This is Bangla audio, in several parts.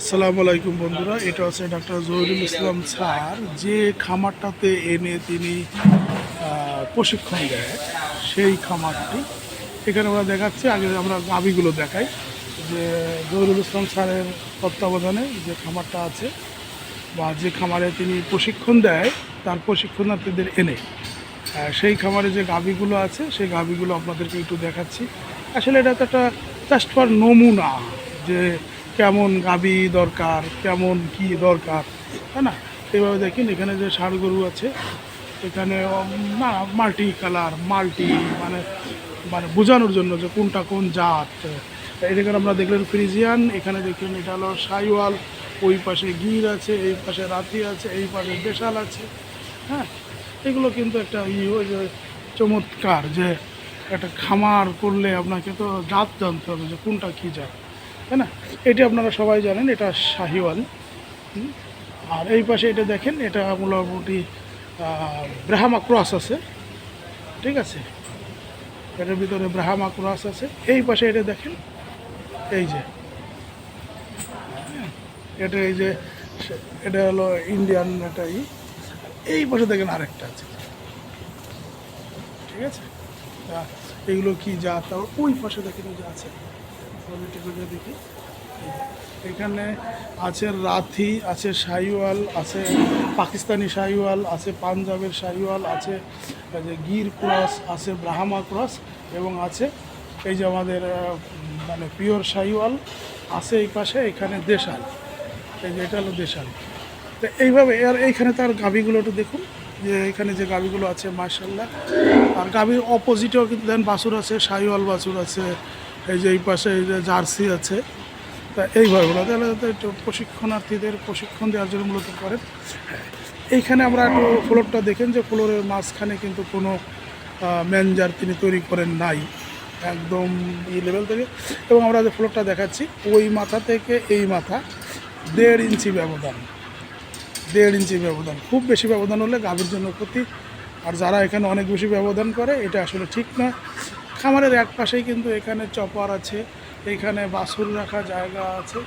আসসালামু আলাইকুম বন্ধুরা, এটা হচ্ছে ডাক্তার জহিরুল ইসলাম স্যার। যে খামারটাতে এনে তিনি প্রশিক্ষণ দেয়, সেই খামারটি। এখানে আমরা দেখাচ্ছি, আগে আমরা গাবিগুলো দেখাই। যে জহিরুল ইসলাম স্যারের তত্ত্বাবধানে যে খামারটা আছে বা যে খামারে তিনি প্রশিক্ষণ দেয়, তার প্রশিক্ষণার্থীদের এনে সেই খামারে যে গাবিগুলো আছে, সেই গাবিগুলো আপনাদেরকে একটু দেখাচ্ছি। আসলে এটা তো একটা জাস্ট ফর নমুনা, যে কেমন গাবি দরকার, কেমন কি দরকার, তাই না? এইভাবে দেখেন এখানে যে ষাড় গরু আছে, এখানে না, মাল্টি কালার, মাল্টি মানে মানে বোঝানোর জন্য যে কোনটা কোন জাত। এখানে আমরা দেখলেন ফ্রিজিয়ান, এখানে দেখলেন এটা হলো সাইওয়াল, ওই পাশে গির আছে, এই পাশে রাতি আছে, এই পাশে দেশাল আছে হ্যাঁ? এগুলো কিন্তু একটা ই ওই যে চমৎকার যে একটা খামার করলে আপনাকে তো জাত জানতে হবে যে কোনটা কী জাত। তাই না? এটি আপনারা সবাই জানেন এটা শাহিওয়াল। আর এই পাশে এটা দেখেন এটা মোটামুটি ব্রাহামা ক্রস আছে। ঠিক আছে? এটার ভিতরে ব্রাহামা ক্রস আছে। এই পাশে এটা দেখেন এই যে। হ্যাঁ, এটা এই যে এটা হলো ইন্ডিয়ান একটা ই। এই পাশে দেখেন আরেকটা আছে। ঠিক আছে? তা এগুলো কি যা তারপর ওই পাশে দেখেন যে আছে। দেখি। এখানে আছে রাথি আছে শাহিওয়াল, আছে পাকিস্তানি শাহিওয়াল, আছে পাঞ্জাবের শাহিওয়াল, আছে গির ক্রস, আছে ব্রাহ্মা ক্রস এবং আছে এই যে আমাদের মানে পিওর শাহিওয়াল আছে এই পাশে, এখানে দেশাল। এই যে এটা হলো দেশাল। তো এইভাবে, আর এইখানে তার গাভিগুলো একটু দেখুন। যে এখানে যে গাভিগুলো আছে মার্শাল্লাহ আর গাভির অপোজিটেও কিন্তু দেন বাছুর আছে, শাহিওয়াল বাছুর আছে এই যে এই পাশে এই যে জার্সি আছে, তা এইভাবে তাহলে একটু প্রশিক্ষণার্থীদের প্রশিক্ষণ দেওয়ার জন্য মূলত করেন। এইখানে আমরা একটু ফ্লোরটা দেখেন যে ফ্লোরের মাঝখানে কিন্তু কোনো ম্যানেজার তিনি তৈরি করেন নাই, একদম ই লেভেল থেকে। এবং আমরা যে ফ্লোরটা দেখাচ্ছি, ওই মাথা থেকে এই মাথা, দেড় ইঞ্চি ব্যবধান, দেড় ইঞ্চি ব্যবধান। খুব বেশি ব্যবধান হলে গাভীর জন্য ক্ষতি। আর যারা এখানে অনেক বেশি ব্যবধান করে, এটা আসলে ঠিক না খামারের এক পাশেই কিন্তু এখানে চপার আছে, এখানে বাছুর রাখা জায়গা আছে।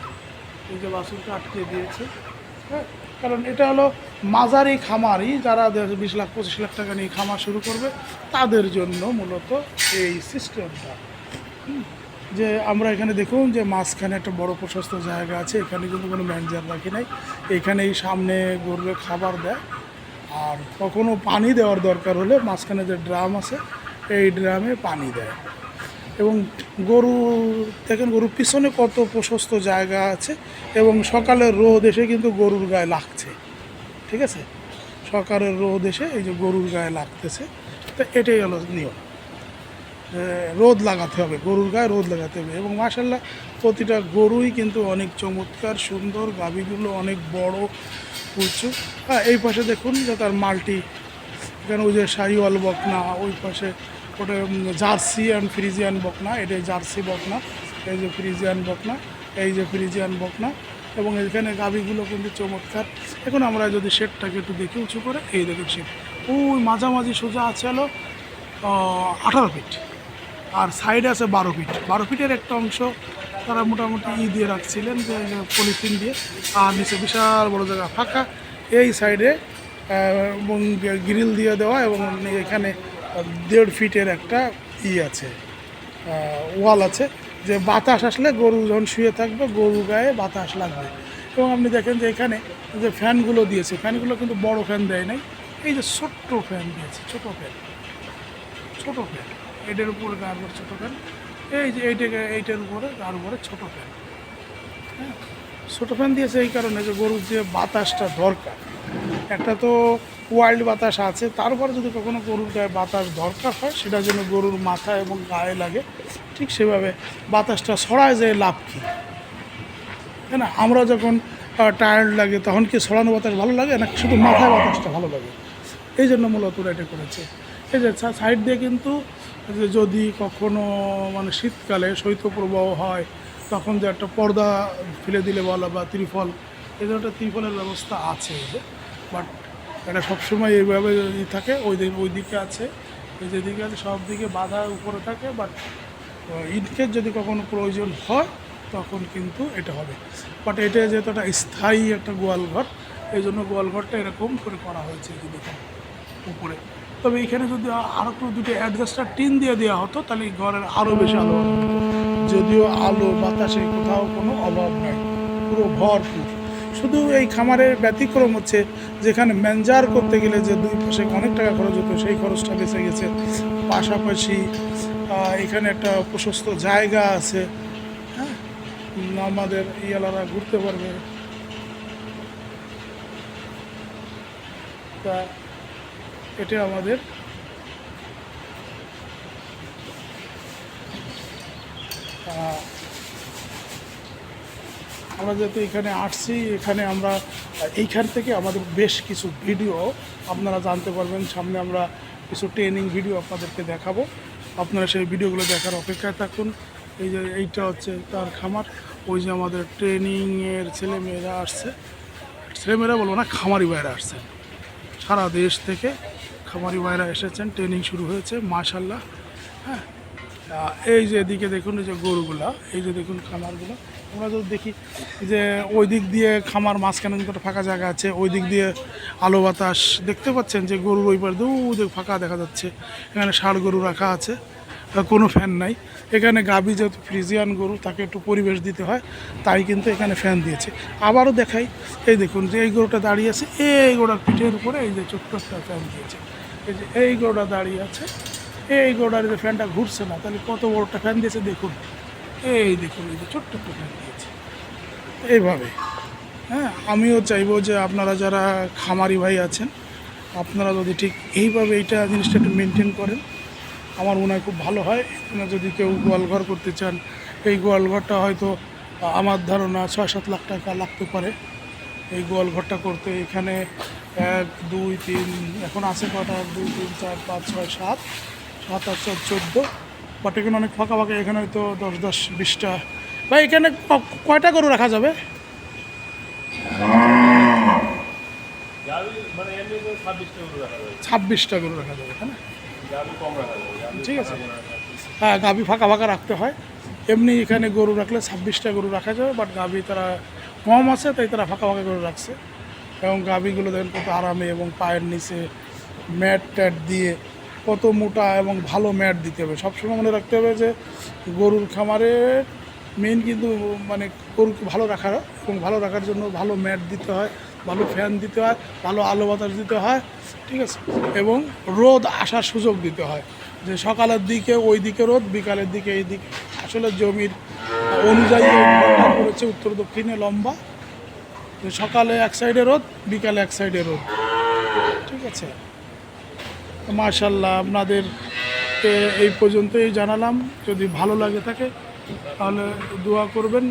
এই যে বাছুরকে আটকে দিয়েছে। হ্যাঁ কারণ এটা হলো মাঝারি খামারই, যারা বিশ লাখ, পঁচিশ লাখ টাকা নিয়ে খামার শুরু করবে, তাদের জন্য মূলত এই সিস্টেমটা। যে আমরা এখানে দেখুন যে মাঝখানে একটা বড় প্রশস্ত জায়গা আছে, এখানে কিন্তু কোনো ম্যানেজার রাখি নাই। এখানেই সামনে গরুকে খাবার দেয়। আর কখনো পানি দেওয়ার দরকার হলে মাঝখানে যে ড্রাম আছে এই ড্রামে পানি দেয়। এবং গরু, দেখেন গরুর পিছনে কত প্রশস্ত জায়গা আছে এবং সকালের রোদ এসে কিন্তু গরুর গায়ে লাগছে। ঠিক আছে? সকালের রোদ এসে এই যে গরুর গায়ে লাগতেছে। তো এটাই হলো নিয়ম। রোদ লাগাতে হবে, গরুর গায়ে রোদ লাগাতে হবে। এবং মাসাল্লাহ প্রতিটা গরুই কিন্তু অনেক চমৎকার, সুন্দর, গাভীগুলো অনেক বড়, উঁচু। হ্যাঁ এই পাশে দেখুন যে তার মাল্টি, এখানে ওই যে শাহিওয়াল বকনা, ওই পাশে ওটা জার্সি অ্যান্ড ফ্রিজিয়ান বকনা, এটা জার্সি বকনা, এই যে ফ্রিজিয়ান বকনা, এই যে ফ্রিজিয়ান বকনা, এবং এখানে গাভীগুলো কিন্তু চমৎকার। এখন আমরা যদি শেডটাকে একটু দেখি উঁচু করে, এই দেখুন শেড ওই মাঝামাঝি সোজা আছে হলো আঠারো ফিট আর সাইডে আছে বারো ফিট বারো ফিটের একটা অংশ তারা মোটামুটি ই দিয়ে রাখছিলেন, যে পলিথিন দিয়ে। আর নিচে বিশাল বড় জায়গা ফাঁকা। এই সাইডে এবং গ্রিল দিয়ে দেওয়া, এবং এখানে দেড় ফিটের একটা ই আছে ওয়াল আছে, যে বাতাস আসলে গরু যখন শুয়ে থাকবে গরু গায়ে বাতাস লাগবে। এবং আপনি দেখেন যে এখানে যে ফ্যানগুলো দিয়েছে, ফ্যানগুলো কিন্তু বড় ফ্যান দেয় নাই, এই যে ছোট্ট ফ্যান দিয়েছে, ছোটো ফ্যান, ছোট ফ্যান, এটার উপরে গার উপরে ছোটো ফ্যান, এই যে এইটাকে, এইটার উপরে গার উপরে ছোটো ফ্যান হ্যাঁ ছোটো ফ্যান দিয়েছে এই কারণে যে গরুর যে বাতাসটা দরকার। একটা তো ওয়াইল্ড বাতাস আছে তারপরে যদি কখনো গরুর গায়ে বাতাস দরকার হয় সেটা যেন গরুর মাথা এবং গায়ে লাগে। ঠিক সেভাবে বাতাসটা ছড়ায় যায় লাভ কী? তাই না? আমরা যখন টায়ার্ড লাগে, তখন কি ছড়ানো বাতাস ভালো লাগে না শুধু মাথায় বাতাসটা ভালো লাগে? এই জন্য মূলত ওরা এটা করেছে। এই যে সাইড দিয়ে কিন্তু যদি কখনো মানে শীতকালে শৈত্যপ্রবাহ হয়, তখন যে একটা পর্দা ফেলে দিলে বলা বা ত্রিফল, এই একটা ত্রিফলের ব্যবস্থা আছে। বাট এটা সবসময় এইভাবে যদি থাকে, ওই দিকে ওই দিকে আছে, এই যেদিকে আছে, সব দিকে বাধা উপরে থাকে বাট ইনকেস যদি কখনো প্রয়োজন হয়, তখন কিন্তু এটা হবে। বাট এটা যেহেতু একটা স্থায়ী একটা গোয়াল ঘর, এই জন্য গোয়াল ঘরটা এরকম করে করা হয়েছে যে উপরে। তবে এখানে যদি আরও একটু দুটো অ্যাডজাস্টার টিন দিয়ে দেওয়া হতো, তাহলে ঘরের আরও বেশি আলো যদিও আলো বাতাসে কোথাও কোনো অভাব নাই, পুরো ভরপুর। শুধু এই খামারের ব্যতিক্রম হচ্ছে যেখানে ম্যানজার করতে গেলে যে দুই পাশে অনেক টাকা খরচ হতো সেই খরচটা বেঁচে গেছে। পাশাপাশি এখানে একটা প্রশস্ত জায়গা আছে হ্যাঁ? আমাদের ইয়ালারা ঘুরতে পারবে। তা এটা আমাদের। আহ, আমরা যেহেতু এখানে আসছি, এখানে আমরা, এইখান থেকে আমাদের বেশ কিছু ভিডিও আপনারা জানতে পারবেন। সামনে আমরা কিছু ট্রেনিং ভিডিও আপনাদেরকে দেখাবো। আপনারা সেই ভিডিওগুলো দেখার অপেক্ষায় থাকুন। এই যে এইটা হচ্ছে তার খামার। ওই যে আমাদের ট্রেনিংয়ের ছেলেমেয়েরা আসছে। ছেলেমেয়েরা বলব না, খামারি ভাইরা আসছে। সারা দেশ থেকে খামারি ভাইরা এসেছেন। ট্রেনিং শুরু হয়েছে মাশাল্লাহ হ্যাঁ এই যে এদিকে দেখুন, এই যে গরুগুলা, এই যে দেখুন খামারগুলো। আমরা যদি দেখি যে ওই দিক দিয়ে খামার মাঝখানে কিন্তু ফাঁকা জায়গা আছে, ওই দিক দিয়ে আলো বাতাস, দেখতে পাচ্ছেন যে গরুর ওই পারে দূর ফাঁকা দেখা যাচ্ছে। এখানে ষাড় গরু রাখা আছে কোনো ফ্যান নাই। এখানে গাবি যেহেতু ফ্রিজিয়ান গরু, তাকে একটু পরিবেশ দিতে হয়, তাই কিন্তু এখানে ফ্যান দিয়েছে। আবারও দেখাই, এই দেখুন যে এই গরুটা দাঁড়িয়ে আছে, এই গরুটার পিঠের উপরে এই যে ছোট্ট একটা ফ্যান দিয়েছে। এই যে এই গরুটা দাঁড়িয়ে আছে এই গরুটার যে ফ্যানটা ঘুরছে না তাহলে কত বড় একটা ফ্যান দিয়েছে দেখুন। এই দেখুন এই যে ছোট্ট একটা ফ্যান দিয়েছে। এইভাবে। হ্যাঁ আমিও চাইব যে আপনারা যারা খামারি ভাই আছেন আপনারা যদি ঠিক এইভাবে এইটা জিনিসটা একটু মেনটেন করেন। আমার মনে হয় খুব ভালো হয়। যদি কেউ গোয়াল ঘর করতে চান এই গোয়াল ঘরটা হয়তো আমার ধারণা ছয় সাত লাখ টাকা লাগতে পারে। এই গোয়াল ঘরটা করতে এখানে এক দুই তিন এখন আছে কটা? এক, দুই তিন চার পাঁচ ছয় সাত। সাত আট চার চোদ্দ। বাট এখানে অনেক ফাঁকা ফাঁকা এখানে হয়তো দশ দশ বিশটা। ভাই এখানে কয়টা গরু রাখা যাবে? গাভি মানে ছাব্বিশটা গরু রাখা যায় ছাব্বিশটা গরু রাখা যাবে ঠিক আছে। হ্যাঁ গাভি ফাঁকা ফাঁকা রাখতে হয়। এমনি এখানে গরু রাখলে ছাব্বিশটা গরু রাখা যাবে বাট গাভি তারা কম আছে তাই তারা ফাঁকা ফাঁকা গরু রাখছে। এবং গাভিগুলো দেখেন কত আরামে এবং পায়ের নিচে ম্যাট ট্যাট দিয়ে কত মোটা এবং ভালো ম্যাট দিতে হবে। সবসময় মনে রাখতে হবে যে গরুর খামারে মেন কিন্তু মানে গরুকে ভালো রাখার, এবং ভালো রাখার জন্য ভালো ম্যাট দিতে হয়, ভালো ফ্যান দিতে হয়, ভালো আলো বাতাস দিতে হয়, ঠিক আছে? এবং রোদ আসার সুযোগ দিতে হয়। যে সকালের দিকে ওই দিকে রোদ, বিকালের দিকে এই দিকে আসলে জমির অনুযায়ী করেছে উত্তর দক্ষিণে লম্বা। সকালে এক সাইডে রোদ, বিকালে এক সাইডে রোদ, ঠিক আছে? মার্শাল্লাহ আপনাদের এই পর্যন্তই জানালাম। যদি ভালো লাগে থাকে তাহলে দোয়া করবেন।